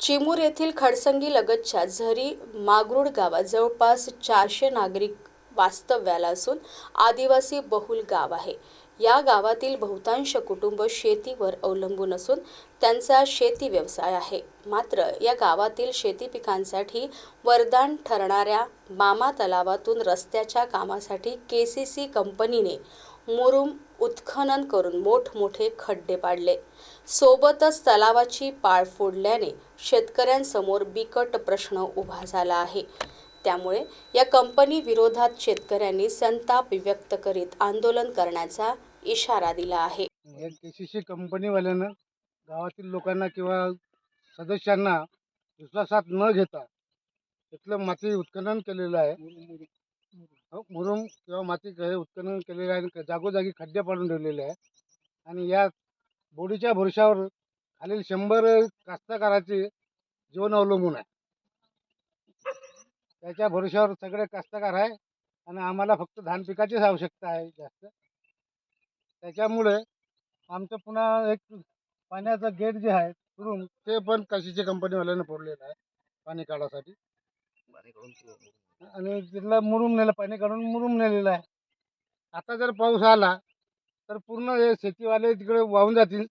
चिमूर येथील खडसंगी लगतच्या झरी मागरूड गावात जवळपास चारशे नागरिक वास्तव्याला असून आदिवासी बहुल गाव आहे. या गावातील बहुतांश कुटुंब शेतीवर अवलंबून असून त्यांचा शेती व्यवसाय आहे. मात्र या गावातील शेती पिकांसाठी वरदान ठरणाऱ्या मामा तलावातून रस्त्याच्या कामासाठी के सी सी कंपनीने मुरुम उत्खनन करून मोठमोठे खड्डे पाडले. सोबतच तलावाची पाळ फोडल्याने शेतकऱ्यांसमोर बिकट प्रश्न उभा झाला आहे. त्यामुळे या कंपनी विरोधात शेतकऱ्यांनी संताप व्यक्त करीत आंदोलन करण्याचा इशारा दिला आहे. हे के सी सी कंपनीवाल्यानं गावातील लोकांना किंवा सदस्यांना विश्वासात न घेता तिथलं माती उत्खनन केलेलं आहे. हो, मुरुम किंवा माती हे उत्खनन केलेलं आहे आणि जागोजागी खड्डे पाडून ठेवलेले आहे. आणि या बोडीच्या भरोशावर खालील शंभर कास्तकाराचे जीवन अवलंबून आहे. त्याच्या भरोशावर सगळे कास्तकार आहे आणि आम्हाला फक्त धान पिकाचीच आवश्यकता आहे जास्त. त्याच्यामुळे आमचं पुन्हा एक पाण्याचं गेट जे आहे तुरुंग ते पण काशीच्या कंपनीवाल्यानं फोडलेलं आहे पाणी काढासाठी. आणि तिथला मुरुम नेलं पाणी काढून मुरुम नेलेलं आहे. आता जर पाऊस आला तर पूर्ण हे शेतीवाले तिकडे वाहून जातील.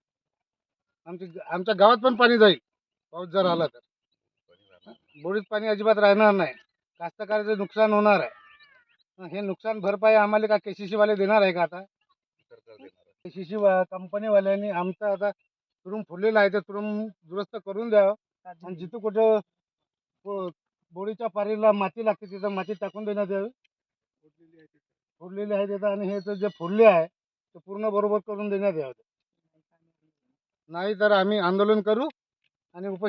आमच्या आमच्या गावात पण पाणी जाईल. पाऊस जर आला तर. बोडीत पाणी अजिबात राहणार नाही. कास्तकाराचं नुकसान होणार आहे. हे नुकसान भरपाई आम्हाला का के सी सीवाले देणार आहे का आता? के सी सी कंपनीवाल्यांनी आमचा आता तुरुम फुललेला आहे ते तुरुम दुरुस्त करून द्यावं. आणि जिथं कुठं बोरीच्या बोडीच्या पारीला माती लागते तिथं माती टाकून देण्यात यावी. फोडलेली आहे तिथं आणि हे तर जे फुडले आहे ते पूर्ण बरोबर करून देण्यात यावं. नाही तर आम्ही आंदोलन करू आणि उपोषण